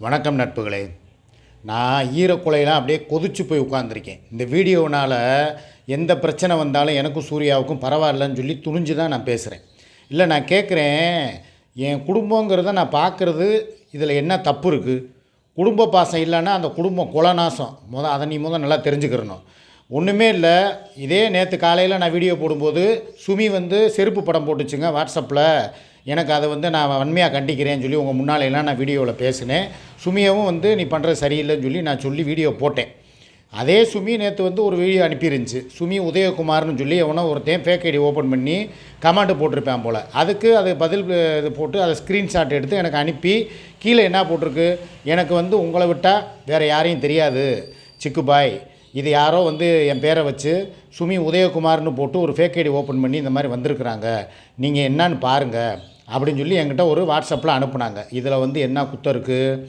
வணக்கம் நட்புகளே. நான் ஈரக்குலையெல்லாம் அப்படியே கொதிச்சு போய் உட்காந்துருக்கேன் இந்த வீடியோனால் எந்த பிரச்சனை வந்தாலும் எனக்கும் சூர்யாவுக்கும் பரவாயில்லன்னு சொல்லி துணிஞ்சு தான் நான் பேசுகிறேன் இல்லை நான் கேட்குறேன் என் குடும்பங்கிறத நான் பார்க்குறது இதில் என்ன தப்பு இருக்குது குடும்ப பாசம் இல்லைன்னா அந்த குடும்பம் குலநாசம். முத அதை நீ முத நல்லா தெரிஞ்சுக்கிறணும். ஒன்றுமே இல்லை இதே நேற்று காலையில் நான் வீடியோ போடும்போது சுமி வந்து செருப்பு படம் போட்டுச்சுங்க வாட்ஸ்அப்பில் எனக்கு அதை வந்து நான் வன்மையாக கண்டிக்கிறேன்னு சொல்லி உங்கள் முன்னாலையெல்லாம் நான் வீடியோவில் பேசினேன். சுமியவும் வந்து நீ பண்ணுறது சரியில்லைன்னு சொல்லி நான் சொல்லி வீடியோ போட்டேன். அதே சுமி நேற்று வந்து ஒரு வீடியோ அனுப்பியிருந்துச்சு. சுமி உதயகுமார்னு சொல்லி எவனோ ஒருத்தன் ஃபேக் ஐடி ஓப்பன் பண்ணி கமெண்ட் போட்டிருப்பேன் போல். அதுக்கு அது பதில் இது போட்டு அதை ஸ்க்ரீன்ஷாட் எடுத்து எனக்கு அனுப்பி கீழே என்ன போட்டிருக்கு? எனக்கு வந்து உங்களை விட்டால் வேறு யாரையும் தெரியாது. சிக்கு பாய். இது யாரோ வந்து என் பேரை வச்சு சுமி உதயகுமார்னு போட்டு ஒரு ஃபேக் ஐடி ஓப்பன் பண்ணி இந்த மாதிரி வந்திருக்கிறாங்க. நீங்கள் என்னன்னு பாருங்கள் அப்படின்னு சொல்லி என்கிட்ட ஒரு வாட்ஸ்அப்பில் அனுப்புனாங்க. இதில் வந்து என்ன குத்தம் இருக்குது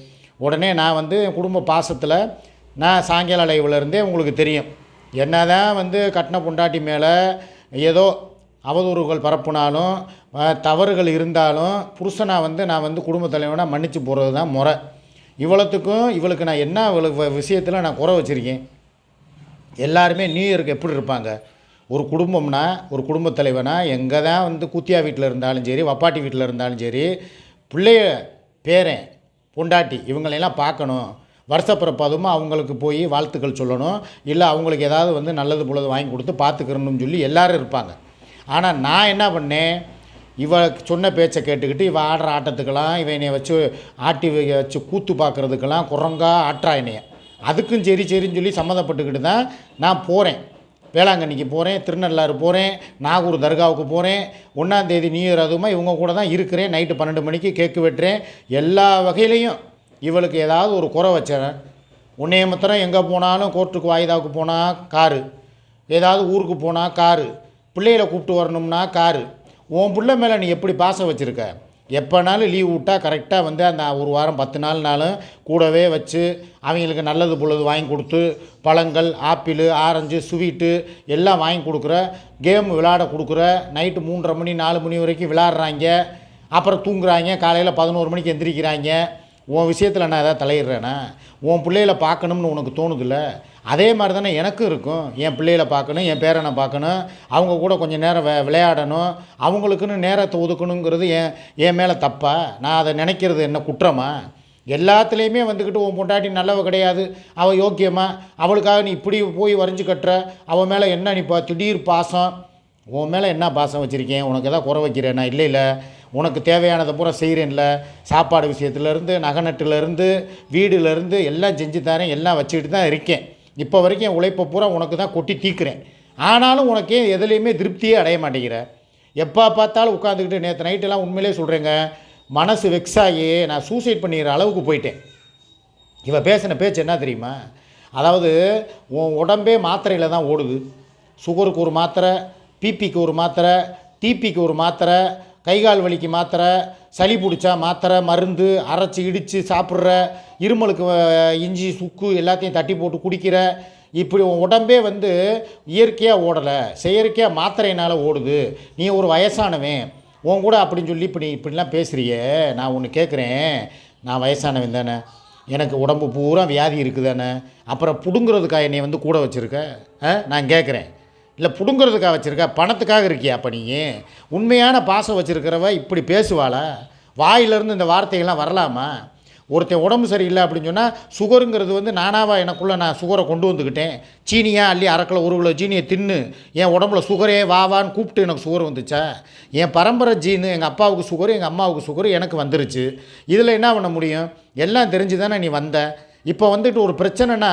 உடனே நான் வந்து என் குடும்ப பாசத்தில் நான் சாயங்கால லைவில் உங்களுக்கு தெரியும். என்ன தான் வந்து கட்டின பொண்டாட்டி மேலே ஏதோ அவதூறுகள் பரப்புனாலும் தவறுகள் இருந்தாலும் புருஷனாக வந்து நான் வந்து குடும்ப தலைவனாக மன்னிச்சு போகிறது தான் முறை. இவ்வளோத்துக்கும் இவளுக்கு நான் என்ன இவளுக்கு விஷயத்தில் நான் குறை வச்சுருக்கேன்? எல்லாருமே நியூ இயருக்கு எப்படி இருப்பாங்க? ஒரு குடும்பம்னா ஒரு குடும்பத் தலைவனா எங்கே தான் வந்து கூத்தியா வீட்டில் இருந்தாலும் சரி வப்பாட்டி வீட்டில் இருந்தாலும் சரி பிள்ளைய பேரன் பொண்டாட்டி இவங்களையெல்லாம் பார்க்கணும். வருஷப்பிறப்பாதுமா அவங்களுக்கு போய் வாழ்த்துக்கள் சொல்லணும். இல்லை அவங்களுக்கு ஏதாவது வந்து நல்லது பொழுது வாங்கி கொடுத்து பார்த்துக்கிறணும்னு சொல்லி எல்லாரும் இருப்பாங்க. ஆனால் நான் என்ன பண்ணேன்? இவ சொன்ன பேச்சை கேட்டுக்கிட்டு இவள் ஆடுற ஆட்டத்துக்கெல்லாம் இவனையை வச்சு ஆட்டி வச்சு கூத்து பார்க்குறதுக்கெல்லாம் குரங்கா ஆட்டுறா என்னைய. அதுக்கும் சரி சரின்னு சொல்லி சம்மந்தப்பட்டுக்கிட்டு தான் நான் போகிறேன் வேளாங்கண்ணிக்கு போகிறேன் திருநள்ளாறு போகிறேன் நாகூர் தர்காவுக்கு போகிறேன் ஒன்றாந்தேதி நியூ இயர் அதுவுமா இவங்க கூட தான் இருக்கிறேன் நைட்டு பன்னெண்டு மணிக்கு கேக்கு வெட்டுறேன். எல்லா வகையிலையும் இவளுக்கு ஏதாவது ஒரு குறை வச்சிடறேன் உன்னைய மாத்திரம் எங்கே போனாலும் கோர்ட்டுக்கு வாய்தாவுக்கு போனால் காரு. ஏதாவது ஊருக்கு போனால் காரு. பிள்ளைகளை கூப்பிட்டு வரணும்னா காரு. உன் பிள்ளை மேலே நீ எப்படி பாசம் வச்சுருக்க? எப்போனாலும் லீவ் விட்டால் கரெக்டாக வந்து அந்த ஒரு வாரம் பத்து நாள்னாலும் கூடவே வச்சு அவங்களுக்கு நல்லது பொழுது வாங்கி கொடுத்து பழங்கள் ஆப்பிள் ஆரஞ்சு ஸ்வீட்டு எல்லாம் வாங்கி கொடுக்குற கேம் விளையாட கொடுக்குற நைட்டு மூன்றரை மணி நாலு மணி வரைக்கும் விளாட்றாங்க அப்புறம் தூங்குறாங்க. காலையில் பதினோரு மணிக்கு எந்திரிக்கிறாங்க. உன் விஷயத்தில் நான் எதாவது தலையிடுறேன்னா உன் பிள்ளைகளை பார்க்கணும்னு உனக்கு தோணுதில்ல? அதே மாதிரி தானே எனக்கும் இருக்கும். என் பிள்ளைகளை பார்க்கணும் என் பேரனை பார்க்கணும் அவங்க கூட கொஞ்சம் நேரம் வே விளையாடணும் அவங்களுக்குன்னு நேரத்தை ஒதுக்கணுங்கிறது என் என் மேலே தப்பா? நான் அதை நினைக்கிறது என்ன குற்றமா? எல்லாத்துலேயுமே வந்துக்கிட்டு உன் பொண்டாட்டி நல்லவ கிடையாது அவள் யோக்கியமா? அவளுக்காக நீ இப்படி போய் வரைஞ்சி கட்டுற அவன் மேலே என்ன நீ இப்போ திடீர் பாசம்? உன் மேலே என்ன பாசம் வச்சுருக்கேன்? உனக்கு எதாவது குறை வைக்கிறேன் நான் இல்லை இல்லை. உனக்கு தேவையானதை பூரா செய்கிறேன்ல சாப்பாடு விஷயத்துலேருந்து நகை நட்டுலேருந்து வீடுலேருந்து எல்லாம் செஞ்சு தரேன் எல்லாம் வச்சுக்கிட்டு தான் இருக்கேன். இப்போ வரைக்கும் என் உழைப்பை பூரா உனக்கு தான் கொட்டி தீக்குறேன் ஆனாலும் உனக்கு எதுலேயுமே திருப்தியே அடைய மாட்டேங்கிற? எப்போ பார்த்தாலும் உட்காந்துக்கிட்டு நேற்று நைட்டெல்லாம் உண்மையிலே சொல்கிறேங்க மனசு வெக்ஸ் ஆகி நான் சூசைட் பண்ணிடுற அளவுக்கு போயிட்டேன். இவன் பேசின பேச்சு என்ன தெரியுமா? அதாவது உன் உடம்பே மாத்திரையில் தான் ஓடுது. சுகருக்கு ஒரு மாத்திரை பிபிக்கு ஒரு மாத்திரை டிபிக்கு ஒரு மாத்திரை கை கால் வலிக்கு மாத்திரை சளி பிடிச்சா மாத்திரை மருந்து அரைச்சி இடித்து சாப்பிட்ற இருமலுக்கு இஞ்சி சுக்கு எல்லாத்தையும் தட்டி போட்டு குடிக்கிற இப்படி உன் உடம்பே வந்து இயற்கையாக ஓடலை செயற்கையாக மாத்திரையினால் ஓடுது நீ ஒரு வயசானவன் உன் கூட அப்படின்னு சொல்லி இப்படி இப்படிலாம் பேசுகிறியே நான் ஒன்று கேட்குறேன் நான் வயசானவன் தானே எனக்கு உடம்பு பூரா வியாதி இருக்குதானே அப்புறம் பிடுங்குறதுக்காக என்னை வந்து கூட வச்சுருக்க ஆ நான் கேட்குறேன் இல்லை பிடுங்குறதுக்காக வச்சுருக்கா பணத்துக்காக இருக்கியா அப்போ நீ? உண்மையான பாசம் வச்சுருக்கிறவ இப்படி பேசுவாளா? வாயிலிருந்து இந்த வார்த்தைகள்லாம் வரலாமா? ஒருத்தன் உடம்பு சரியில்லை அப்படின்னு சொன்னால் சுகருங்கிறது வந்து நானாவா எனக்குள்ளே நான் சுகரை கொண்டு வந்துக்கிட்டேன். சீனியாக அள்ளி அரை ஒரு கிலோ சீனியை தின்னு என் உடம்புல சுகரே வா வான்னு கூப்பிட்டு எனக்கு சுகர் வந்துச்சா? என் பரம்பரை ஜீனு எங்கள் அப்பாவுக்கு சுகர் எங்கள் அம்மாவுக்கு சுகர் எனக்கு வந்துருச்சு. இதில் என்ன பண்ண முடியும்? எல்லாம் தெரிஞ்சு தானே நீ வந்த. இப்போ வந்துட்டு ஒரு பிரச்சனைனா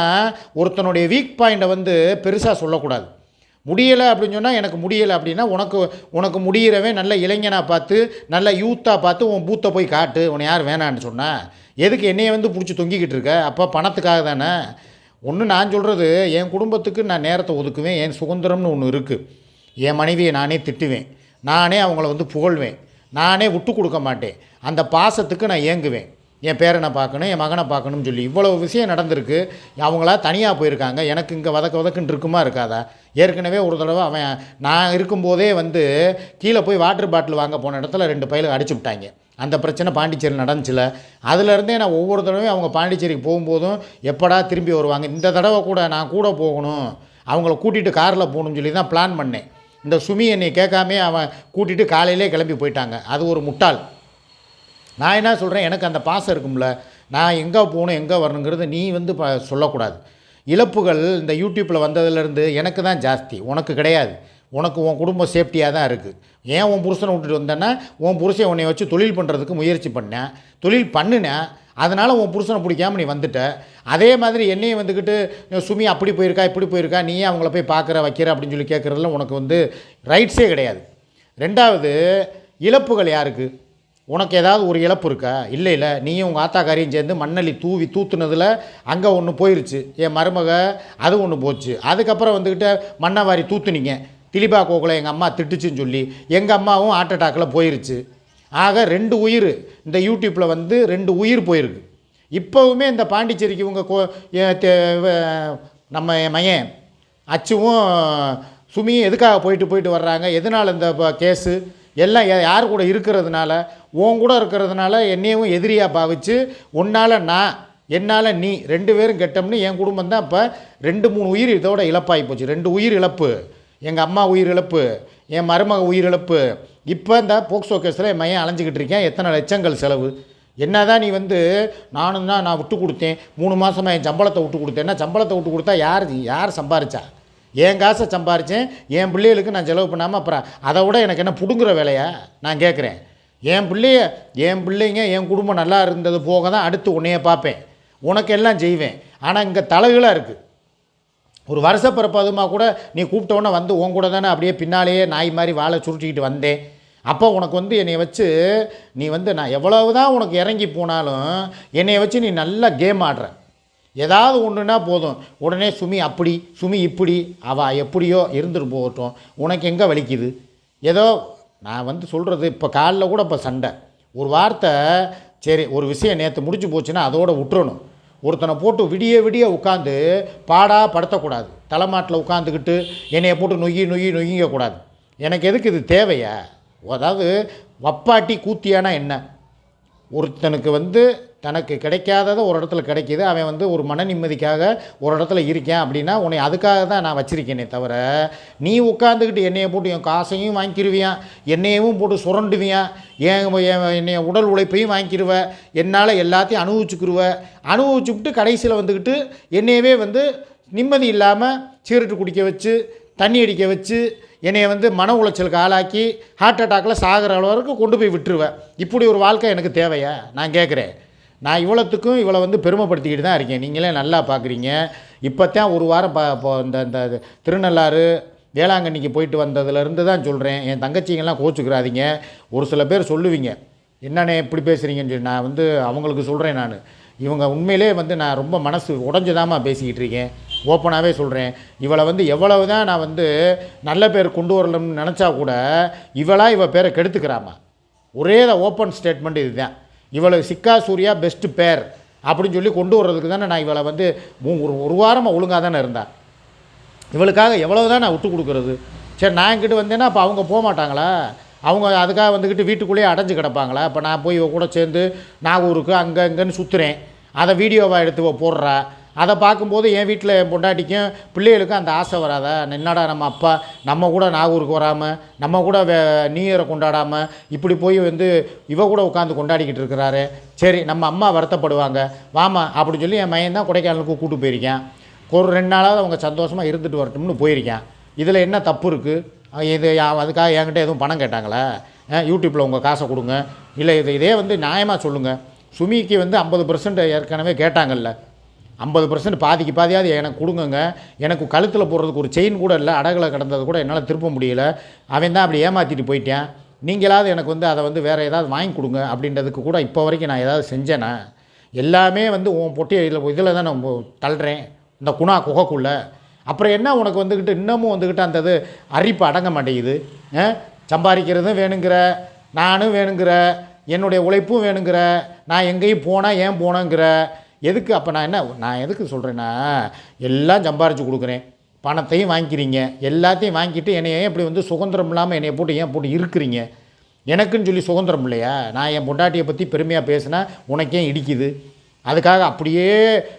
ஒருத்தனுடைய வீக் பாயிண்ட்டை வந்து பெருசாக சொல்லக்கூடாது. முடியலை அப்படின்னு சொன்னால் எனக்கு முடியலை அப்படின்னா உனக்கு உனக்கு முடிகிறவன் நல்ல இளைஞனாக பார்த்து நல்ல யூத்தாக பார்த்து உன் பூத்தை போய் காட்டு உன்னை யார் வேணான்னு சொன்னால் எதுக்கு என்னையை வந்து பிடிச்சி தொங்கிக்கிட்டு இருக்க? அப்போ பணத்துக்காக தானே. ஒன்று நான் சொல்கிறது என் குடும்பத்துக்கு நான் நேரத்தை ஒதுக்குவேன் என் சுதந்திரம்னு ஒன்று இருக்குது என் மனைவியை நானே திட்டுவேன். நானே அவங்கள வந்து புகழ்வேன். நானே விட்டு கொடுக்க மாட்டேன். அந்த பாசத்துக்கு நான் ஏங்குவேன். என் பேரனை பார்க்கணும் என் மகனை பார்க்கணும்னு சொல்லி இவ்வளோ விஷயம் நடந்திருக்கு. அவங்களா தனியாக போயிருக்காங்க. எனக்கு இங்கே வதக்க வதக்குன்னு இருக்குமா இருக்காதா? ஏற்கனவே ஒரு தடவை அவன் நான் இருக்கும்போதே வந்து கீழே போய் வாட்டர் பாட்டில் வாங்க போன இடத்துல ரெண்டு பயில அடிச்சு விட்டாங்க. அந்த பிரச்சனை பாண்டிச்சேரி நடந்துச்சுல. அதுலேருந்தே நான் ஒவ்வொரு தடவையும் அவங்க பாண்டிச்சேரிக்கு போகும்போதும் எப்படா திரும்பி வருவாங்க? இந்த தடவை கூட நான் கூட போகணும். அவங்கள கூட்டிகிட்டு காரில் போகணும்னு சொல்லி தான் பிளான் பண்ணேன். இந்த சுமி என்னை கேட்காமே அவன் கூட்டிகிட்டு காலையிலே கிளம்பி போயிட்டாங்க. அது ஒரு முட்டாள். நான் என்ன சொல்கிறேன் எனக்கு அந்த பாசம் இருக்கும்ல. நான் எங்கே போகணும் எங்கே வரணுங்கிறது நீ வந்து ப சொல்லக்கூடாது. இழப்புகள் இந்த யூடியூப்பில் வந்ததுலேருந்து எனக்கு தான் ஜாஸ்தி. உனக்கு கிடையாது. உனக்கு உன் குடும்பம் சேஃப்டியாக தான் இருக்குது ஏன் உன் புருஷனை விட்டுட்டு வந்தேன்னா உன் புருஷன் உன்னை வச்சு தொழில் பண்ணுறதுக்கு முயற்சி பண்ணேன். தொழில் பண்ணினேன். அதனால் உன் புருஷனை பிடிக்காம நீ வந்துட்ட. அதே மாதிரி என்னையும் வந்துக்கிட்டு சுமி அப்படி போயிருக்கா இப்படி போயிருக்கா? நீயே அவங்கள போய் பார்க்குற வைக்கிற? அப்படின்னு சொல்லி கேட்குறதுல உனக்கு வந்து ரைட்ஸே கிடையாது. ரெண்டாவது இழப்புகள் யாருக்கு? உனக்கு ஏதாவது ஒரு இழப்பு இருக்கா? இல்லை இல்லை. நீயும் உங்கள் ஆத்தாக்காரியும் சேர்ந்து மண்ணள்ளி தூவி தூத்துனதில் அங்கே ஒன்று போயிருச்சு. என் மருமக அது ஒன்று போச்சு. அதுக்கப்புறம் வந்துக்கிட்ட மண்ணவாரி தூத்துனீங்க. திலிபா கோகுலை எங்கள் அம்மா திட்டுச்சுன்னு சொல்லி எங்கள் அம்மாவும் ஹார்ட் அட்டாக்கில் போயிருச்சு. ஆக ரெண்டு உயிர். இந்த யூடியூப்பில் வந்து ரெண்டு உயிர் போயிருக்கு. இப்போவுமே இந்த பாண்டிச்சேரிக்கு இவங்க கோ நம்ம என் அச்சுவும் சுமியும் எதுக்காக போயிட்டு போயிட்டு வர்றாங்க? எதனால் இந்த கேஸு? எல்லாம் யார் கூட இருக்கிறதுனால? உன் கூட இருக்கிறதுனால என்னையும் எதிரியாக பாவிச்சு உன்னால் நான் என்னால் நீ ரெண்டு பேரும் கெட்டோம்னு என் குடும்பம் தான் இப்போ ரெண்டு மூணு உயிர் இதோட இழப்பாகி போச்சு. ரெண்டு உயிர் இழப்பு. எங்கள் அம்மா உயிர் இழப்பு. என் மருமக உயிர் இழப்பு. இப்போ இந்த போக்சோ கேஸில் என் மையம் அலைஞ்சிக்கிட்டு இருக்கேன். எத்தனை லட்சங்கள் செலவு? என்ன தான் நீ வந்து நானும் தான் நான் விட்டு கொடுத்தேன். மூணு மாதமாக என் சம்பளத்தை விட்டு கொடுத்தேன்னா சம்பளத்தை விட்டு கொடுத்தா யார் யார் சம்பாரிச்சா? என் காசை சம்பாரித்தேன் என் பிள்ளைகளுக்கு நான் செலவு பண்ணாமல் அப்புறம் அதை விட எனக்கு என்ன பிடுங்குற வேலையா? நான் கேட்குறேன் என் பிள்ளைய என் பிள்ளைங்க என் குடும்பம் நல்லா இருந்தது போக தான் அடுத்து உன்னைய பார்ப்பேன். உனக்கு எல்லாம் செய்வேன். ஆனால் இங்கே தலைகளாக இருக்குது ஒரு வருஷப்பிறப்பு அதுமா கூட நீ கூப்பிட்டோன்னே வந்து உன் கூட தானே அப்படியே பின்னாலேயே நாய் மாதிரி வாழை சுருட்டிக்கிட்டு வந்தேன். அப்போ உனக்கு வந்து என்னை வச்சு நீ வந்து நான் எவ்வளவு தான் உனக்கு இறங்கி போனாலும் என்னை வச்சு நீ நல்லா கேம் ஆடுற. ஏதாவது ஒன்றுனா போதும். உடனே சுமி அப்படி சுமி இப்படி அவள் எப்படியோ இருந்துட்டு போகட்டும். உனக்கு எங்கே வலிக்குது? ஏதோ நான் வந்து சொல்கிறது இப்போ காலைல கூட இப்போ சண்டை. ஒரு வார்த்தை சரி ஒரு விஷயம் நேற்று முடிஞ்சு போச்சுன்னா அதோட விட்டுறணும் ஒருத்தனை போட்டு விடிய விடிய உட்காந்து பாடா படுத்தக்கூடாது. தலைமாட்டில் உட்காந்துக்கிட்டு என்னையை போட்டு நொய்யி நொய்யி நொய்யிங்கக்கூடாது. எனக்கு எதுக்கு இது தேவையா? அதாவது வப்பாட்டி கூத்தியானா என்ன? ஒருத்தனுக்கு வந்து தனக்கு கிடைக்காததை ஒரு இடத்துல கிடைக்கிது. அவன் வந்து ஒரு மன நிம்மதிக்காக ஒரு இடத்துல இருக்கேன் அப்படின்னா உன்னை அதுக்காக தான் நான் வச்சுருக்கேனே தவிர நீ உட்காந்துக்கிட்டு என்னையை போட்டு என் காசையும் வாங்கிக்கிருவியான் என்னையவும் போட்டு சுரண்டுவியான் என் என் என்னைய உடல் உழைப்பையும் வாங்கிக்கிருவ? என்னால் எல்லாத்தையும் அனுபவிச்சுக்கிருவ? அனுபவிச்சுக்கிட்டு கடைசியில் வந்துக்கிட்டு என்னையவே வந்து நிம்மதி இல்லாமல் சீரட்டு குடிக்க வச்சு தண்ணி அடிக்க வச்சு என்னையை வந்து மன உளைச்சலுக்கு ஆளாக்கி ஹார்ட் அட்டாக்கில் சாகிற அளவுக்கு கொண்டு போய் விட்டுருவேன். இப்படி ஒரு வாழ்க்கை எனக்கு தேவையா? நான் கேட்குறேன் நான் இவ்வளோத்துக்கும் இவ்வளோ வந்து பெருமைப்படுத்திக்கிட்டு தான் இருக்கேன். நீங்களே நல்லா பார்க்குறீங்க இப்போ தான் ஒரு வாரம் ப இப்போ இந்த இந்த திருநள்ளாறு வேளாங்கண்ணிக்கு போயிட்டு வந்ததுலேருந்து தான் சொல்கிறேன் என் தங்கச்சிங்கெல்லாம் கோச்சுக்கிறாதீங்க. ஒரு சில பேர் சொல்லுவீங்க. என்னண்ணே இப்படி பேசுகிறீங்கன்னு சொல்லி நான் வந்து அவங்களுக்கு சொல்கிறேன் நான். இவங்க உண்மையிலே வந்து நான் ரொம்ப மனசு உடஞ்சுதாமா பேசிக்கிட்டு இருக்கேன். ஓப்பனாகவே சொல்கிறேன் இவளை வந்து எவ்வளவு தான் நான் வந்து நல்ல பேர் கொண்டு வரலன்னு நினச்சா கூட இவளாக இவள் பேரை கெடுத்துக்கிறாமா? ஒரே ஓப்பன் ஸ்டேட்மெண்ட் இதுதான். இவளை சிக்கா சூர்யா பெஸ்ட்டு பேர் அப்படின்னு சொல்லி கொண்டு வர்றதுக்கு தானே நான் இவளை வந்து மூ- ஒரு ஒரு வாரமாக ஒழுங்காக தானே இருந்தேன் இவளுக்காக எவ்வளவு தான் நான் விட்டு கொடுக்குறது? சரி நான் என்கிட்ட வந்தேன்னா அப்போ அவங்க போக மாட்டாங்களா? அவங்க அதுக்காக வந்துக்கிட்டு வீட்டுக்குள்ளேயே அடைஞ்சு கிடப்பாங்களா? இப்போ நான் போய் இவ கூட சேர்ந்து நாகூருக்கு அங்கே இங்கேன்னு சுற்றுறேன் அதை வீடியோவாக எடுத்து போடுறா. அதை பார்க்கும்போது என் வீட்டில் என் பொண்டாட்டிக்கும் பிள்ளைகளுக்கும் அந்த ஆசை வராதா? என்னடா நம்ம அப்பா நம்ம கூட நாகூருக்கு வராமல் நம்ம கூட வே நியூ இயரை கொண்டாடாமல் இப்படி போய் வந்து இவ கூட உட்காந்து கொண்டாடிக்கிட்டு இருக்கிறாரு. சரி நம்ம அம்மா வருத்தப்படுவாங்க. வாமா அப்படின்னு சொல்லி என் மையன் தான் கொடைக்கானலுக்கு கூட்டு போயிருக்கேன். ஒரு ரெண்டு நாளாவது அவங்க சந்தோஷமாக இருந்துட்டு வரட்டும்னு போயிருக்கேன். இதில் என்ன தப்பு இருக்குது இது அதுக்காக என்கிட்ட எதுவும் பணம் கேட்டாங்களா? யூடியூப்பில் உங்கள் காசை கொடுங்க. இல்லை இது இதே வந்து நியாயமாக சொல்லுங்கள் சுமிக்கு வந்து ஐம்பது பர்சன்ட் ஏற்கனவே கேட்டாங்கல்ல. ஐம்பது பர்சன்ட் பாதிக்கு பாதியாவது எனக்கு கொடுங்கங்க. எனக்கு கழுத்தில் போடுறதுக்கு ஒரு செயின் கூட இல்லை அடகளை கிடந்தது கூட என்னால் திருப்ப முடியல. அவன் தான் அப்படி ஏமாற்றிட்டு போயிட்டேன். நீங்களாவது எனக்கு வந்து அதை வந்து வேறு ஏதாவது வாங்கி கொடுங்க அப்படின்றதுக்கு கூட இப்போ வரைக்கும் நான் ஏதாவது செஞ்சேனா எல்லாமே வந்து உன் பொட்டி இதில் இதில் தான் நான் தள்ளுறேன். இந்த குணா குகைக்குள்ளே. அப்புறம் என்ன உனக்கு வந்துக்கிட்டு இன்னமும் வந்துக்கிட்டு அந்த இது அரிப்பு அடங்க மாட்டேங்குது. ஆ? சம்பாதிக்கிறதும் வேணுங்கிற நானும் வேணுங்கிற என்னுடைய உழைப்பும் வேணுங்கிற நான் எங்கேயும் போனால் ஏன் போனேங்கிற எதுக்கு? அப்போ நான் என்ன நான் எதுக்கு சொல்கிறேன்னா எல்லாம் சம்பாரித்து கொடுக்குறேன். பணத்தையும் வாங்கிக்கிறீங்க. எல்லாத்தையும் வாங்கிட்டு என்னை ஏன் இப்படி வந்து சுதந்திரம் இல்லாமல் என்னை போட்டு ஏன் போட்டு இருக்கிறீங்க? எனக்குன்னு சொல்லி சுதந்திரம் இல்லையா? நான் என் பொண்டாட்டியை பற்றி பெருமையாக பேசினா உனக்கே இடிக்குது? அதுக்காக அப்படியே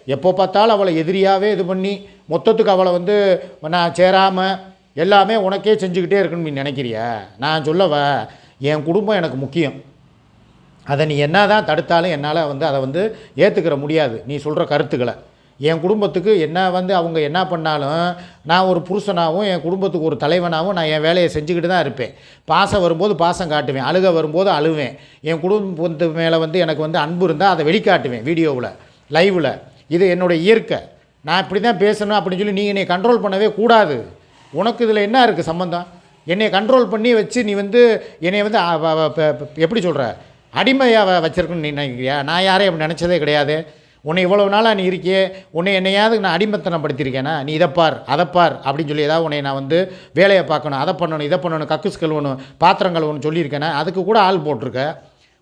எப்போ பார்த்தாலும் அவளை எதிரியாகவே இது பண்ணி மொத்தத்துக்கு அவளை வந்து நான் சேராமல் எல்லாமே உனக்கே செஞ்சுக்கிட்டே இருக்குன்னு நீ நினைக்கிறியா? நான் சொல்லவ என் குடும்பம் எனக்கு முக்கியம். அதை நீ என்ன தான் தடுத்தாலும் என்னால் வந்து அதை வந்து ஏற்றுக்கிற முடியாது. நீ சொல்கிற கருத்துக்களை. என் குடும்பத்துக்கு என்ன வந்து அவங்க என்ன பண்ணாலும் நான் ஒரு புருஷனாகவும் என் குடும்பத்துக்கு ஒரு தலைவனாகவும் நான் என் வேலையை செஞ்சுக்கிட்டு தான் இருப்பேன். பாசம் வரும்போது பாசம் காட்டுவேன். அழுக வரும்போது அழுவேன். என் குடும்பத்து மேலே வந்து எனக்கு வந்து அன்பு இருந்தால் அதை வெளிக்காட்டுவேன் வீடியோவில் லைவில். இது என்னுடைய இயற்கை. நான் இப்படி தான் பேசணும் அப்படின்னு சொல்லி நீ என்னை கண்ட்ரோல் பண்ணவே கூடாது. உனக்கு இதில் என்ன இருக்குது சம்மந்தம் என்னை கண்ட்ரோல் பண்ணி வச்சு நீ வந்து என்னை வந்து எப்படி சொல்கிற அடிமையாக வச்சிருக்குன்னு நீ நினைக்கிறியா? நான் யாரையும் அப்படி நினச்சதே கிடையாது. உன்னை இவ்வளோ நாளாக நீ இருக்கியே. உன்னை என்னையாவது நான் அடிமத்தனம் படுத்திருக்கேனா நீ இதை பார் அதை பார் அப்படின்னு சொல்லி ஏதாவது உன்னை நான் வந்து வேலையை பார்க்கணும் அதை பண்ணணும் இதை பண்ணணும் கக்குஸ் கழுவணும் பாத்திரம் கழுவணும் சொல்லியிருக்கேனா? அதுக்கு கூட ஆள் போட்டிருக்க.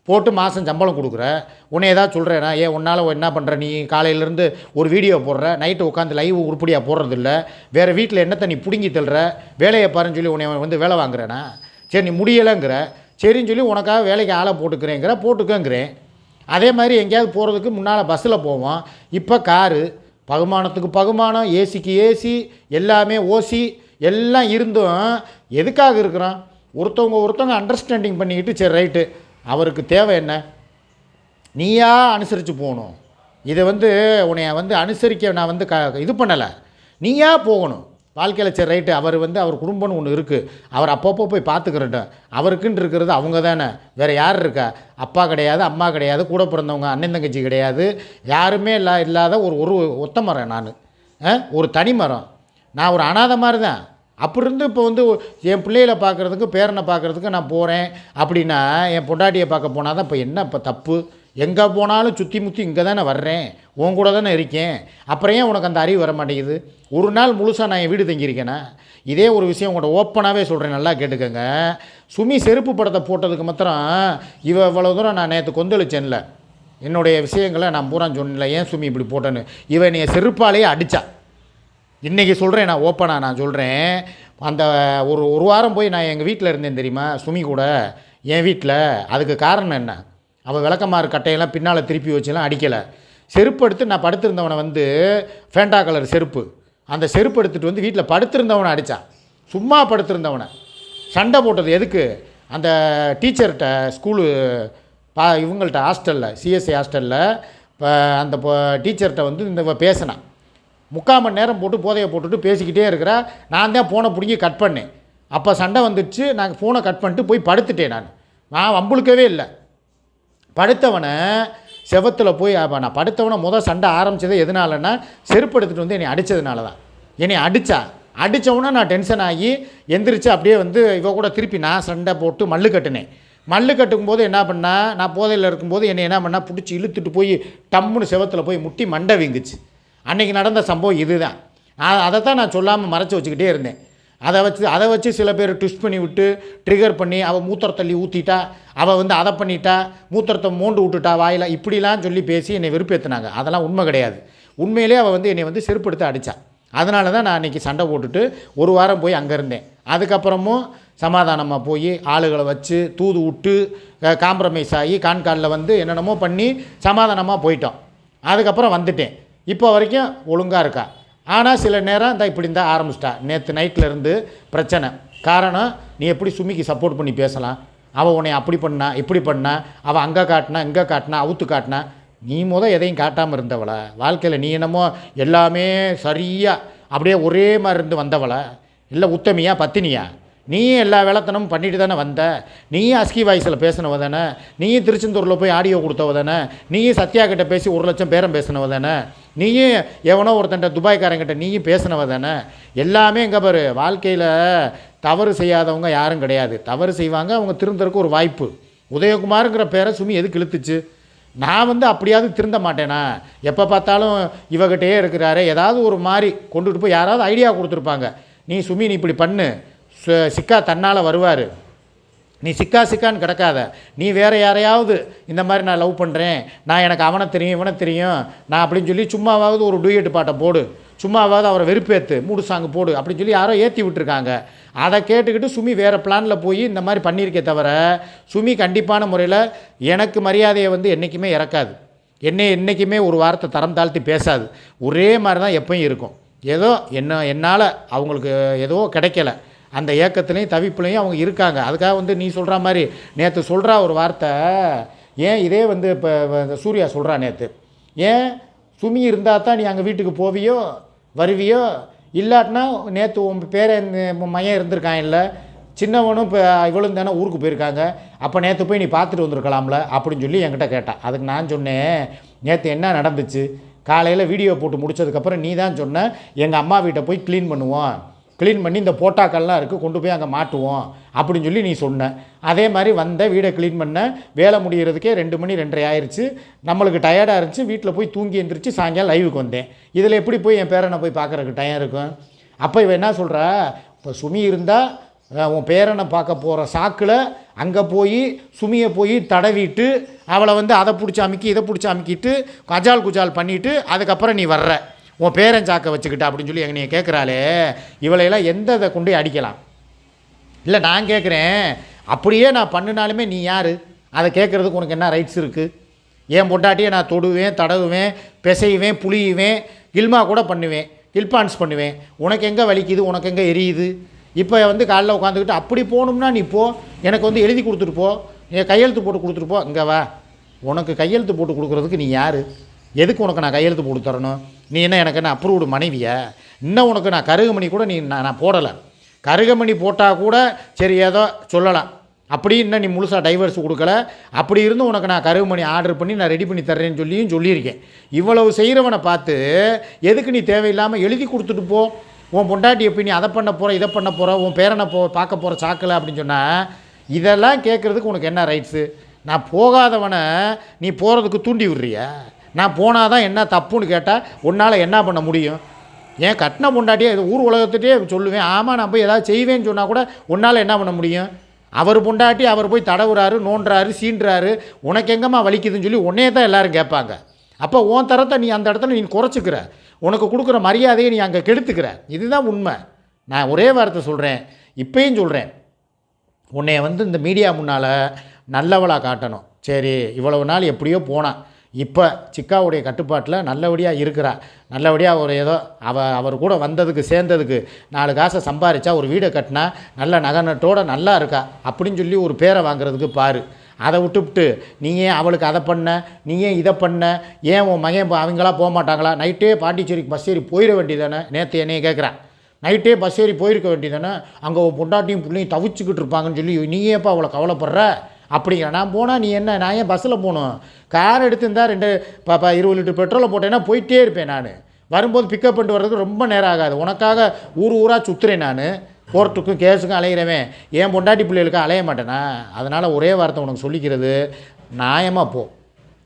போட்டு மாதம் சம்பளம் கொடுக்குற. உன்னை ஏதாவது சொல்கிறேனா ஏன் உன்னால் என்ன பண்ணுற நீ காலையிலேருந்து ஒரு வீடியோ போடுற. நைட்டு உட்காந்து லைவ் உருப்படியாக போடுறதில்ல. வேறு வீட்டில் என்னத்தை நீ பிடுங்கி தள்ளுற? வேலையை பாருன்னு சொல்லி உன்னை வந்து வேலை வாங்குறேனா? சரி நீ முடியலைங்கிற. சரின்னு சொல்லி உனக்காக வேலைக்கு ஆளை போட்டுக்கிறேங்கிற போட்டுக்கங்கிறேன். அதே மாதிரி எங்கேயாவது போகிறதுக்கு முன்னால் பஸ்ஸில் போவோம். இப்போ காரு பகுமானத்துக்கு பகுமானம் ஏசிக்கு ஏசி எல்லாமே ஓசி எல்லாம் இருந்தும் எதுக்காக இருக்கிறான்? ஒருத்தவங்க ஒருத்தவங்க அண்டர்ஸ்டாண்டிங் பண்ணிக்கிட்டு சரி ரைட்டு அவருக்கு தேவை என்ன? நீயா அனுசரித்து போகணும். இதை வந்து உன்னைய வந்து அனுசரிக்க நான் வந்து க இது பண்ணலை. நீயா போகணும். வாழ்க்கையில் சரி ரைட்டு அவர் வந்து அவர் குடும்பம்னு ஒன்று இருக்குது அவர் அப்பப்போ போய் பார்த்துக்கிறட்டும் அவருக்குன்னு இருக்கிறது அவங்க தானே. வேறு யார் இருக்கா? அப்பா கிடையாது அம்மா கிடையாது கூட பிறந்தவங்க அண்ணன் தங்கச்சி கிடையாது. யாருமே இல்லா இல்லாத ஒரு ஒரு ஒத்த மரம் நான். ஒரு தனி மரம். நான் ஒரு அனாதை மாதிரி தான் அப்படி இருந்து இப்போ வந்து என் பிள்ளைகளை பார்க்குறதுக்கு பேரனை பார்க்குறதுக்கு நான் போகிறேன் அப்படின்னா என் பொண்டாட்டியை பார்க்க போனால் தான் இப்போ என்ன இப்போ தப்பு? எங்கே போனாலும் சுற்றி முற்றி இங்கே தானே வர்றேன். உன் கூட தானே இருக்கேன். அப்புறம் ஏன் உனக்கு அந்த அறிவு வர மாட்டேங்குது ஒரு நாள் முழுசாக நான் என் வீடு தங்கியிருக்கேனா? இதே ஒரு விஷயம் உங்கள்கிட்ட ஓப்பனாகவே சொல்கிறேன் நல்லா கேட்டுக்கோங்க. சுமி செருப்பு படத்தை போட்டதுக்கு மாத்திரம் இவ இவ்வளோ தூரம் நான் நேற்று கொந்தளிச்சேன்ல. என்னுடைய விஷயங்களை நான் பூரா சொன்னல ஏன் சுமி இப்படி போட்டேன்னு? இவன் என்னைய செருப்பாலேயே அடித்தா இன்றைக்கி சொல்கிறேன் நான் ஓப்பனாக நான் சொல்கிறேன் அந்த ஒரு ஒரு வாரம் போய் நான் எங்கள் வீட்டில் இருந்தேன் தெரியுமா சுமி கூட? என் வீட்டில் அதுக்கு காரணம் என்ன? அவள் விளக்கமாறு கட்டையெல்லாம் பின்னால் திருப்பி வச்செல்லாம் அடிக்கலை. செருப்பு எடுத்து நான் படுத்திருந்தவனை வந்து ஃபேண்டா கலர் செருப்பு. அந்த செருப்பு எடுத்துகிட்டு வந்து வீட்டில் படுத்திருந்தவனை அடித்தான் சும்மா படுத்திருந்தவனை. சண்டை போட்டது எதுக்கு? அந்த டீச்சர்கிட்ட ஸ்கூலு பா இவங்கள்ட்ட ஹாஸ்டலில் சிஎஸ்சி ஹாஸ்டலில் இப்போ அந்த டீச்சர்கிட்ட வந்து இந்த பேசினான் முக்கால் மணி நேரம் போட்டு போதையை போட்டுட்டு பேசிக்கிட்டே இருக்கிறா நான் தான் ஃபோனை பிடிங்கி கட் பண்ணேன். அப்போ சண்டை வந்துடுச்சு நாங்கள் ஃபோனை கட் பண்ணிட்டு போய் படுத்துட்டேன் நான். நான் வம்புழுக்கவே இல்லை. படுத்தவனை செவத்தில் போய் நான் படுத்தவனை முதல் சண்டை ஆரம்பித்தது எதனாலன்னா செருப்பு எடுத்துகிட்டு வந்து என்னை அடித்ததுனால தான் என்னை அடித்தா அடித்தவொன்னே நான் டென்ஷன் ஆகி எந்திரிச்சு அப்படியே வந்து இவ கூட திருப்பி நான் சண்டை போட்டு மல்லு கட்டினேன். மல்லு கட்டுக்கும் போது என்ன பண்ணால் நான் போதையில் இருக்கும்போது என்னை என்ன பண்ணால் பிடிச்சி இழுத்துட்டு போய் டம்முன்னு செவத்தில் போய் முட்டி மண்டை வீங்குச்சு. அன்றைக்கி நடந்த சம்பவம் இதுதான். தான் அதை தான் நான் சொல்லாமல் மறைச்சி வச்சுக்கிட்டே இருந்தேன். அதை வச்சு அதை வச்சு சில பேர் ட்விஸ்ட் பண்ணி விட்டு ட்ரிகர் பண்ணி அவள் மூத்திர தள்ளி ஊற்றிட்டா அவள் வந்து அதை பண்ணிட்டா மூத்திரத்தை மோண்டு விட்டுட்டா வாயில் இப்படிலாம் சொல்லி பேசி என்னை வெறுப்பேற்றினாங்க அதெல்லாம் உண்மை கிடையாது. உண்மையிலே அவள் வந்து என்னை வந்து செருப்படுத்த அடித்தா அதனால தான் நான் அன்றைக்கி சண்டை போட்டுட்டு ஒரு வாரம் போய் அங்கே இருந்தேன். அதுக்கப்புறமும் சமாதானமாக போய் ஆளுகளை வச்சு தூது விட்டு காம்ப்ரமைஸ் ஆகி கான்காலில் வந்து என்னென்னமோ பண்ணி சமாதானமாக போயிட்டோம். அதுக்கப்புறம் வந்துட்டேன். இப்போ வரைக்கும் ஒழுங்காக இருக்கா? ஆனால் சில நேரம் இந்த இப்படி இருந்தால் ஆரம்பிச்சிட்டா. நேற்று நைட்டில் இருந்து பிரச்சனை. காரணம் நீ எப்படி சுமிக்கு சப்போர்ட் பண்ணி பேசலாம்? அவள் உன்னை அப்படி பண்ணா இப்படி பண்ணா அவள் அங்கே காட்டினா இங்கே காட்டினா அவுத்து காட்டினா நீ முத எதையும் காட்டாமல் இருந்தவளா. வாழ்க்கையில் நீ என்னமோ எல்லாமே சரியாக அப்படியே ஒரே மாதிரி இருந்து வந்தவளா. இல்லை உத்தமியா பத்தினியா? நீயும் எல்லா வேலைத்தனமும் பண்ணிட்டு தானே வந்த? நீயும் அஸ்கி வாய்ஸில் பேசினவ தானே? நீயும் திருச்செந்தூரில் போய் ஆடியோ கொடுத்தவ தானே? நீயும் சத்யா கிட்ட பேசி ஒரு லட்சம் பேரம் பேசினவ தானே? நீயும் எவனோ ஒருத்தன்ட்ட துபாய்க்காரங்கிட்ட நீயும் பேசினவ தானே? எல்லாமே எங்கே பாரு வாழ்க்கையில் தவறு செய்யாதவங்க யாரும் கிடையாது. தவறு செய்வாங்க அவங்க திருந்தறதுக்கு ஒரு வாய்ப்பு. உதயகுமாருங்கிற பேரை சுமி எதுக்கு இழுத்துச்சு? நான் வந்து அப்படியாவது திருந்த மாட்டேனா? எப்போ பார்த்தாலும் இவகிட்டே இருக்கிறாரு. ஏதாவது ஒரு மாதிரி கொண்டுட்டு போய் யாராவது ஐடியா கொடுத்துருப்பாங்க. நீ சுமி நீ இப்படி பண்ணு. சிக்கா தன்னால் வருவார். நீ சிக்கா சிக்கான்னு கிடக்காத. நீ வேற யாரையாவது இந்த மாதிரி நான் லவ் பண்ணுறேன் நான் எனக்கு அவனை தெரியும் இவனை தெரியும். நான் அப்படின்னு சொல்லி சும்மாவாவது ஒரு டூயட் பாட்டை போடு. சும்மாவாவது அவரை வெறுப்பேற்று மூடு சாங்கு போடு அப்படின்னு சொல்லி யாரோ ஏற்றி விட்டுருக்காங்க. அதை கேட்டுக்கிட்டு சுமி வேறு பிளானில் போய் இந்த மாதிரி பண்ணியிருக்கே தவிர சுமி கண்டிப்பான முறையில் எனக்கு மரியாதையை வந்து என்றைக்குமே இறக்காது. என்னை என்றைக்குமே ஒரு வாரத்தை தரம் தாழ்த்தி பேசாது. ஒரே மாதிரி தான் எப்பயும் இருக்கும். ஏதோ என்ன என்னால் அவங்களுக்கு ஏதோ கிடைக்கல. அந்த ஏக்கத்துலேயும் தவிப்புலையும் அவங்க இருக்காங்க. அதுக்காக வந்து நீ சொல்கிற மாதிரி நேற்று சொல்கிறா ஒரு வார்த்தை. ஏன் இதே வந்து இப்போ சூர்யா சொல்கிறா நேற்று ஏன் சுமி இருந்தால் தான் நீ அங்கே வீட்டுக்கு போவியோ வருவியோ? இல்லாட்டினா நேற்று உன் பேரை உன் மையன் இருந்திருக்கான் இல்லை. சின்னவனும் இப்போ இவளும் தானே ஊருக்கு போயிருக்காங்க. அப்போ நேற்று போய் நீ பார்த்துட்டு வந்திருக்கலாம்ல அப்படின்னு சொல்லி என்கிட்ட கேட்டான் அதுக்கு நான் சொன்னேன் நேற்று என்ன நடந்துச்சு? காலையில் வீடியோ போட்டு முடிச்சதுக்கப்புறம் நீ தான் சொன்ன எங்கள் அம்மா வீட்டை போய் க்ளீன் பண்ணுவோம். க்ளீன் பண்ணி இந்த போட்டாக்கள்லாம் இருக்குது கொண்டு போய் அங்கே மாட்டுவோம் அப்படின்னு சொல்லி நீ சொன்ன. அதே மாதிரி வந்த வீடை க்ளீன் பண்ண வேலை முடிகிறதுக்கே ரெண்டு மணி ரெண்டரை ஆயிடுச்சு நம்மளுக்கு டயர்டாக இருந்துச்சு வீட்டில் போய் தூங்கி எழுந்திரிச்சு சாயங்காலம் லைவுக்கு வந்தேன். இதில் எப்படி போய் என் பேரனை போய் பார்க்குறதுக்கு டயம் இருக்கும்? அப்போ இவன் என்ன சொல்கிறா இப்போ சுமி இருந்தால் உன் பேரனை பார்க்க போகிற சாக்கில் அங்கே போய் சுமியை போய் தடவிட்டு அவளை வந்து அதை பிடிச்சி அமுக்கி இதை பிடிச்சி அமுக்கிட்டு கஜால் குஜால் பண்ணிவிட்டு அதுக்கப்புறம் நீ வர்ற. உன் பேரன் சாக்கை வச்சுக்கிட்ட அப்படின்னு சொல்லி எங்க நீங்கள் கேட்குறாளே இவளையெல்லாம் எந்த இதை கொண்டு அடிக்கலாம். இல்லை நான் கேட்குறேன் அப்படியே நான் பண்ணினாலுமே நீ யார்? அதை கேட்குறதுக்கு உனக்கு என்ன ரைட்ஸ் இருக்குது என் பொண்டாட்டியை நான் தொடுவேன் தடவுவேன் பிசைவேன் புளியுவேன் கில்மா கூட பண்ணுவேன் கில்பான்ஸ் பண்ணுவேன். உனக்கு எங்கே வலிக்குது? உனக்கு எங்கே எரியுது? இப்போ வந்து காலைல உட்காந்துக்கிட்டு அப்படி போகணும்னா நீ போ. எனக்கு வந்து எழுதி கொடுத்துட்டு போ. என் கையெழுத்து போட்டு கொடுத்துட்டு போ. இங்கே வா. உனக்கு கையெழுத்து போட்டு கொடுக்குறதுக்கு நீ யார்? எதுக்கு உனக்கு நான் கையெழுத்து போட்டு தரணும்? நீ என்ன எனக்கு என்ன அப்ரூவ்டு மனைவியை? இன்னும் உனக்கு நான் கருகமணி கூட நீ நான் நான் போடலை. கருகமணி போட்டால் கூட சரி ஏதோ சொல்லலாம். அப்படி இன்னும் நீ முழுசாக டைவர்ஸ் கொடுக்கல. அப்படி இருந்து உனக்கு நான் கருகுமணி ஆர்டர் பண்ணி நான் ரெடி பண்ணி தர்றேன்னு சொல்லியும் சொல்லியிருக்கேன். இவ்வளவு செய்கிறவனை பார்த்து எதுக்கு நீ தேவையில்லாமல் எழுதி கொடுத்துட்டு போ. உன் பொண்டாட்டி எப்படி நீ அதை பண்ண போகிற இதை பண்ண போகிற உன் பேரனை போ பார்க்க போகிற சாக்கில் அப்படின்னு சொன்னால் இதெல்லாம் கேட்குறதுக்கு உனக்கு என்ன ரைட்ஸு நான் போகாதவனை நீ போகிறதுக்கு தூண்டி விடுறியா? நான் போனால் தான் என்ன தப்புன்னு கேட்டால் உன்னால் என்ன பண்ண முடியும்? ஏன் கட்டின பொண்டாட்டியே இது ஊர் உலகத்துட்டே சொல்லுவேன். ஆமாம் நான் போய் ஏதாவது செய்வேன்னு சொன்னால் கூட உன்னால் என்ன பண்ண முடியும்? அவர் பொண்டாட்டி அவர் போய் தடவுறாரு நோண்டுறாரு சீண்டுறாரு உனக்கு எங்கம்மா வலிக்குதுன்னு சொல்லி உன்னையே தான் எல்லோரும் கேட்பாங்க. அப்போ உன் தரத்தை நீ அந்த இடத்துல நீ குறைச்சிக்கிற. உனக்கு கொடுக்குற மரியாதையை நீ அங்கே கெடுத்துக்கிற. இதுதான் உண்மை. நான் ஒரே வார்த்தை சொல்கிறேன் இப்பயும் சொல்கிறேன் உன்னை வந்து இந்த மீடியா முன்னால் நல்லவளாக காட்டணும். சரி இவ்வளவு நாள் எப்படியோ போனான். இப்போ சிக்காவுடைய கட்டுப்பாட்டில் நல்லபடியாக இருக்கிறா. நல்லபடியாக ஒரு ஏதோ அவ அவர் கூட வந்ததுக்கு சேர்ந்ததுக்கு நாலு காசை சம்பாரித்தா ஒரு வீடை கட்டினா நல்ல நகனட்டோடு நல்லா இருக்கா. அப்படின்னு சொல்லி ஒரு பேரை வாங்குறதுக்கு பாரு. அதை விட்டுவிட்டு நீ ஏன் அவளுக்கு அதை பண்ண? நீ ஏன் இதை பண்ண? ஏன் உன் மகன் போ- அவங்களா போக மாட்டாங்களா? நைட்டே பாண்டிச்சேரிக்கு பஸ் ஏறி போயிட வேண்டியதானே நேற்று என்னையே கேட்குறான் நைட்டே பஸ் ஏறி போயிருக்க வேண்டியதானே அங்கே பொண்டாட்டியும் பிள்ளையும் தவிச்சுக்கிட்டு இருப்பாங்கன்னு சொல்லி நீ ஏப்பா அவ்வளோ கவலைப்படுற? அப்படிங்கிற நான் போனால் நீ என்ன நான் ஏன் பஸ்ஸில் போகணும்? கார் எடுத்திருந்தா ரெண்டு பாப்பா இருபது லிட்டர் பெட்ரோலை போட்டேன்னா போயிட்டே இருப்பேன் நான். வரும்போது பிக்கப் பண்ணிட்டு வர்றதுக்கு ரொம்ப நேரம் ஆகாது. உனக்காக ஊர் ஊராக சுற்றுறேன் நான். கோர்ட்டுக்கும் கேஸுக்கும் அலைகிறவன் ஏன் பொண்டாட்டி பிள்ளைகளுக்கும் அலைய மாட்டேனா? அதனால் ஒரே வார்த்தை உனக்கு சொல்லிக்கிறது நியாயமாக போ.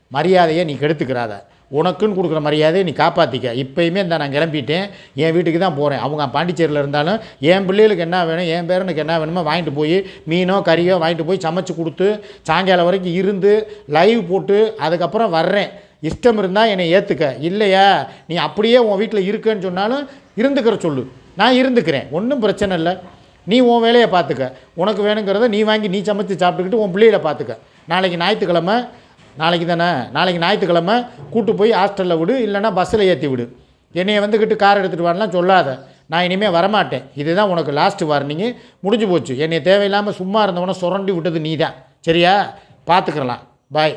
மரியாதையை நீ கெடுத்துக்கிறாத. உனக்குன்னு கொடுக்குற மரியாதையை நீ காப்பாற்றிக்க இப்போயுமே இந்த நான் கிளம்பிட்டேன். என் வீட்டுக்கு தான் போகிறேன் அவங்க பாண்டிச்சேரியில் இருந்தாலும் என் பிள்ளைகளுக்கு என்ன வேணும் என் பேரனுக்கு என்ன வேணுமோ வாங்கிட்டு போய் மீனோ கறியோ வாங்கிட்டு போய் சமைச்சு கொடுத்து சாயங்காலம் வரைக்கும் இருந்து லைவ் போட்டு அதுக்கப்புறம் வர்றேன். இஷ்டம் இருந்தால் என்னை ஏற்றுக்க இல்லையா? நீ அப்படியே உன் வீட்டில் இருக்கேன்னு சொன்னாலும் இருந்துக்கிற சொல்லு. நான் இருந்துக்கிறேன். ஒன்றும் பிரச்சனை இல்லை. நீ உன் வேலையை பார்த்துக்க உனக்கு வேணுங்கிறத நீ வாங்கி நீ சமைச்சு சாப்பிட்டுக்கிட்டு உன் பிள்ளைகளை பார்த்துக்க நாளைக்கு ஞாயிற்றுக்கிழமை நாளைக்கு தானே? நாளைக்கு ஞாயிற்றுக்கிழமை கூட்டு போய் ஹாஸ்டலில் விடு இல்லைன்னா பஸ்ஸில் ஏற்றி விடு. என்னையை வந்துக்கிட்டு கார் எடுத்துகிட்டு வரலாம் சொல்லாத. நான் இனிமேல் வரமாட்டேன். இதுதான் உனக்கு லாஸ்ட்டு வார்னிங்கு முடிஞ்சு போச்சு. என்னை தேவையில்லாமல் சும்மா இருந்தவனை சுரண்டி விட்டது நீ தான் சரியா? பார்த்துக்கலாம் பாய்